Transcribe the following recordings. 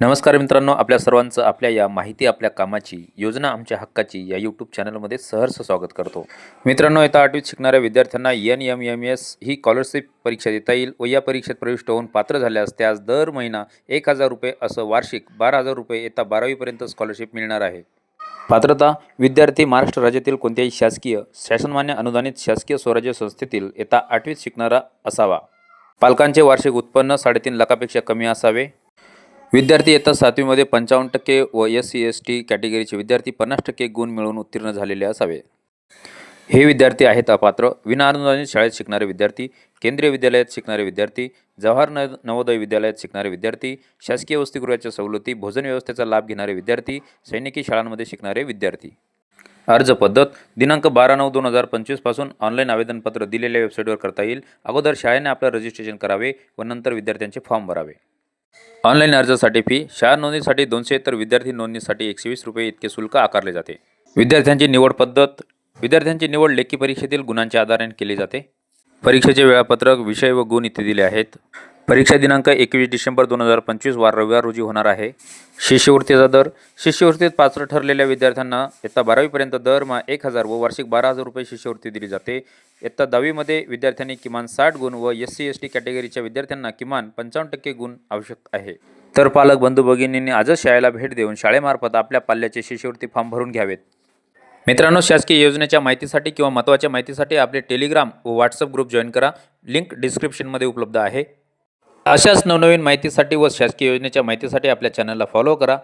नमस्कार मित्रांनो आपल्या सर्वांचं आपल्या या माहिती आपल्या कामाची योजना आमच्या हक्काची या यूट्यूब चॅनलमध्ये सहर्ष स्वागत करतो. मित्रांनो येत्या आठवीत शिकणाऱ्या विद्यार्थ्यांना एन एम एम एस ही स्कॉलरशिप परीक्षा देता येईल व या परीक्षेत प्रविष्ट होऊन पात्र झाल्यास त्यास दर महिना एक हजार रुपये असं वार्षिक बारा हजार रुपये येत्या बारावीपर्यंत स्कॉलरशिप मिळणार आहे. पात्रता विद्यार्थी महाराष्ट्र राज्यातील कोणत्याही शासकीय शासनमान्य अनुदानित शासकीय स्वराज्य संस्थेतील येत्या आठवीत शिकणारा असावा. पालकांचे वार्षिक उत्पन्न साडेतीन लाखापेक्षा कमी असावे. विद्यार्थी इयत्ता सातवीमध्ये पंचावन्न टक्के व एस सी एस टी कॅटेगरीचे विद्यार्थी पन्नास टक्के गुण मिळवून उत्तीर्ण झालेले असावे. हे विद्यार्थी आहेत अपात्र. विनाअनुदानित शाळेत शिकणारे विद्यार्थी केंद्रीय विद्यालयात शिकणारे विद्यार्थी जवाहर न नवोदय विद्यालयात शिकणारे विद्यार्थी शासकीय वसतिगृहाच्या सवलती भोजन व्यवस्थेचा लाभ घेणारे विद्यार्थी सैनिकी शाळांमध्ये शिकणारे विद्यार्थी. अर्ज पद्धत दिनांक बारा नऊ दोन हजार पंचवीसपासून ऑनलाईन आवेदनपत्र दिलेल्या वेबसाईटवर करता येईल. अगोदर शाळेने आपलं रजिस्ट्रेशन करावे व नंतर विद्यार्थ्यांचे फॉर्म भरावे. ऑनलाईन अर्जासाठी फी शाळा नोंदणीसाठी दोनशे तर विद्यार्थी नोंदणीसाठी एकशे वीस रुपये इतके शुल्क आकारले जाते. विद्यार्थ्यांची निवड पद्धत विद्यार्थ्यांची निवड लेखी परीक्षेतील गुणांच्या आधाराने केली जाते. परीक्षेचे वेळापत्रक विषय व गुण इथे दिले आहेत. परीक्षा दिनांक एकवीस डिसेंबर दोन हजार पंचवीस वार रविवार रोजी होणार आहे. शिष्यवृत्तीचा दर. शिष्यवृत्तीत पात्र ठरलेल्या विद्यार्थ्यांना इयत्ता बारावीपर्यंत दरमहा एक हजार व वार्षिक बारा हजार रुपये शिष्यवृत्ती दिली जाते. इयत्ता दहावीमध्ये विद्यार्थ्यांनी किमान साठ गुण व एस सी एस टी कॅटेगरीच्या विद्यार्थ्यांना किमान पंचावन्न टक्के गुण आवश्यक आहे. तर पालक बंधू भगिनींनी आजच शाळेला भेट देऊन शाळेमार्फत आपल्या पाल्याचे शिष्यवृत्ती फॉर्म भरून घ्यावेत. मित्रांनो शासकीय योजनेच्या माहितीसाठी किंवा महत्त्वाच्या माहितीसाठी आपले टेलिग्राम व व्हॉट्सअप ग्रुप जॉईन करा. लिंक डिस्क्रिप्शनमध्ये उपलब्ध आहे. अशाच नवनवीन माहितीसाठी व शासकीय योजनेच्या माहितीसाठी आपल्या चॅनलला फॉलो करा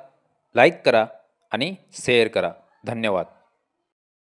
लाईक करा आणि शेअर करा. धन्यवाद.